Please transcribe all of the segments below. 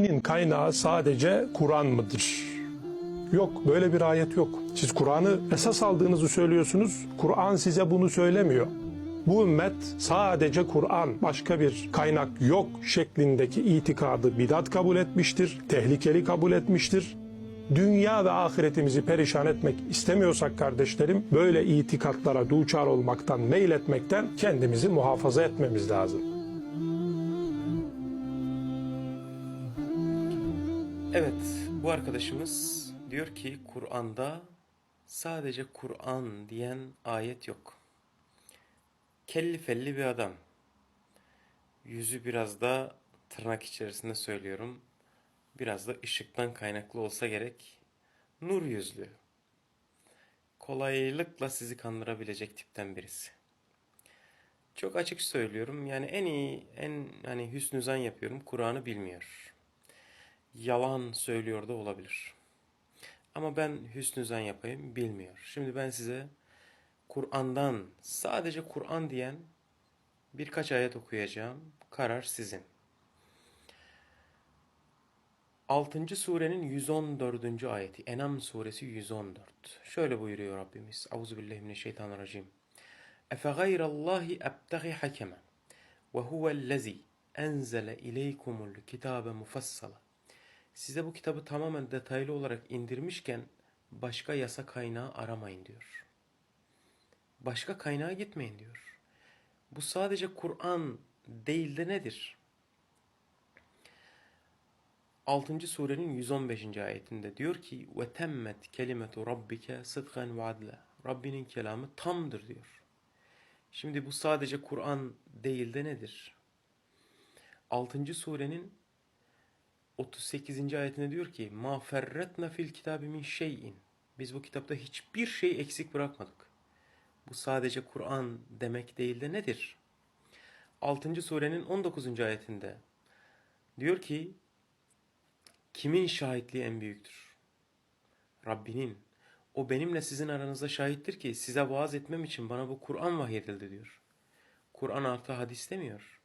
Dinin kaynağı sadece Kur'an mıdır? Yok böyle bir ayet yok. Siz Kur'an'ı esas aldığınızı söylüyorsunuz. Kur'an size bunu söylemiyor. Bu ümmet sadece Kur'an, başka bir kaynak yok şeklindeki itikadı bidat kabul etmiştir, tehlikeli kabul etmiştir. Dünya ve ahiretimizi perişan etmek istemiyorsak kardeşlerim, böyle itikatlara duçar olmaktan, meyletmekten kendimizi muhafaza etmemiz lazım. Evet, bu arkadaşımız diyor ki Kur'an'da sadece Kur'an diyen ayet yok. Kelli felli bir adam. Yüzü biraz da tırnak içerisinde söylüyorum. Biraz da ışıktan kaynaklı olsa gerek. Nur yüzlü. Kolaylıkla sizi kandırabilecek tipten birisi. Çok açık söylüyorum. Yani en iyi, en hani hüsnü yapıyorum. Kur'an'ı bilmiyor yalan söylüyor da olabilir. Ama ben hüsnü zan yapayım bilmiyor. Şimdi ben size Kur'an'dan sadece Kur'an diyen birkaç ayet okuyacağım. Karar sizin. 6. surenin 114. ayeti. Enam suresi 114. Şöyle buyuruyor Rabbimiz. Euzubillahimineşşeytanirracim. Efe gayrallahi ebtagi hakeme ve huvellezi enzele ileykumul kitabe mufassala. Size bu kitabı tamamen detaylı olarak indirmişken başka yasa kaynağı aramayın diyor. Başka kaynağa gitmeyin diyor. Bu sadece Kur'an değil de nedir? 6. surenin 115. ayetinde diyor ki ve temmet kelimetu rabbike sıdkan ve adla. Rabbinin kelamı tamdır diyor. Şimdi bu sadece Kur'an değil de nedir? 6. surenin 38. ayetinde diyor ki ma ferretna fil kitabi min şeyin. Biz bu kitapta hiçbir şey eksik bırakmadık. Bu sadece Kur'an demek değil de nedir? 6. surenin 19. ayetinde diyor ki kimin şahitliği en büyüktür? Rabbinin. O benimle sizin aranızda şahittir ki size vaaz etmem için bana bu Kur'an vahyedildi diyor. Kur'an artı hadis demiyor.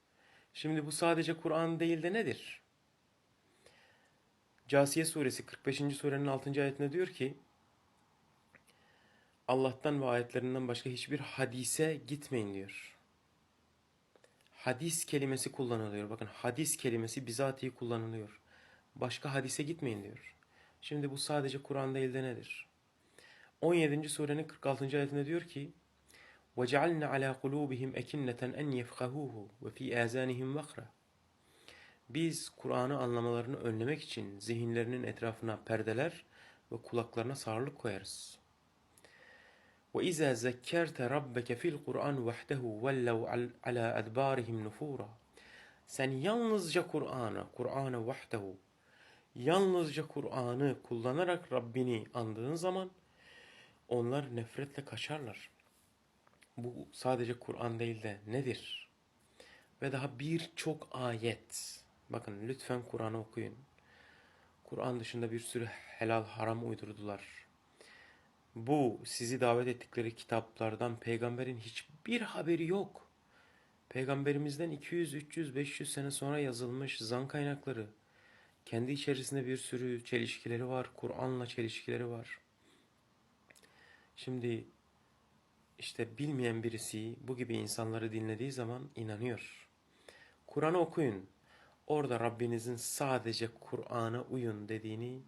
Şimdi bu sadece Kur'an değil de nedir? Casiye suresi 45. surenin 6. ayetinde diyor ki Allah'tan ve ayetlerinden başka hiçbir hadise gitmeyin diyor. Hadis kelimesi kullanılıyor. Bakın hadis kelimesi bizatihi kullanılıyor. Başka hadise gitmeyin diyor. Şimdi bu sadece Kur'an değil de nedir? 17. surenin 46. ayetinde diyor ki وَجَعَلْنَا عَلَى قُلُوبِهِمْ اَكِنَّةً اَنْ يَفْقَهُوهُ وَفِي آذَانِهِمْ وَقْرًا biz Kur'an'ı anlamalarını önlemek için zihinlerinin etrafına perdeler ve kulaklarına sağırlık koyarız. وَإِذَا زَكَّرْتَ رَبَّكَ فِي الْقُرْآنِ وَحْدَهُ وَلَّوْا عَلَى أَدْبَارِهِمْ نُفُورًا Sen yalnızca Kur'an'ı, Kur'an'ı vahdehu, yalnızca Kur'an'ı kullanarak Rabbini andığın zaman onlar nefretle kaçarlar. Bu sadece Kur'an değil de nedir? Ve daha birçok ayet. Bakın lütfen Kur'an'ı okuyun. Kur'an dışında bir sürü helal haram uydurdular. Bu sizi davet ettikleri kitaplardan peygamberin hiçbir haberi yok. Peygamberimizden 200, 300, 500 sene sonra yazılmış zan kaynakları. Kendi içerisinde bir sürü çelişkileri var. Kur'an'la çelişkileri var. Şimdi işte bilmeyen birisi bu gibi insanları dinlediği zaman inanıyor. Kur'an'ı okuyun. Orada Rabbinizin sadece Kur'an'a uyun dediğini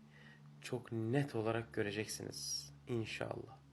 çok net olarak göreceksiniz. İnşallah.